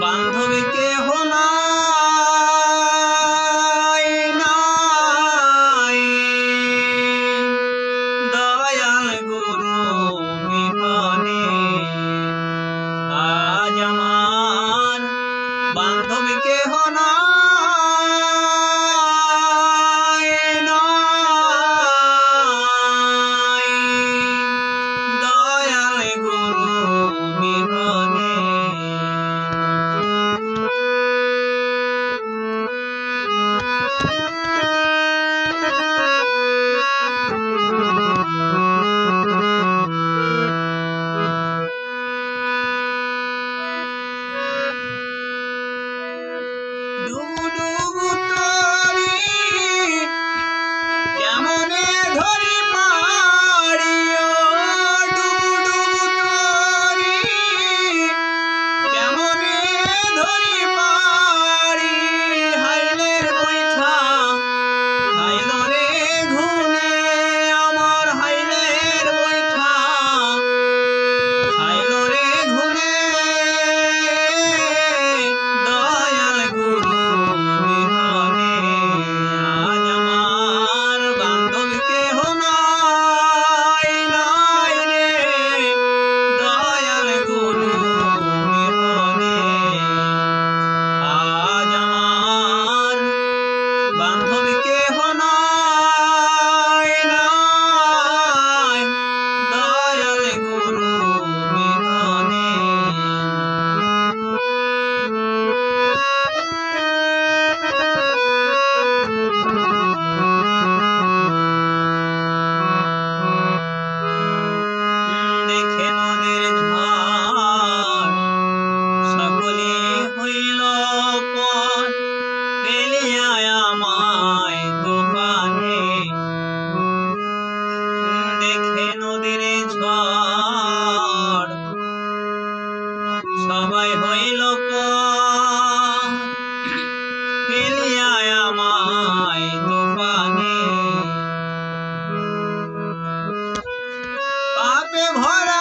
বান্ধবী কেহ নাই নাই। দয়াল গুরু বিপনে আজ I'm Hora.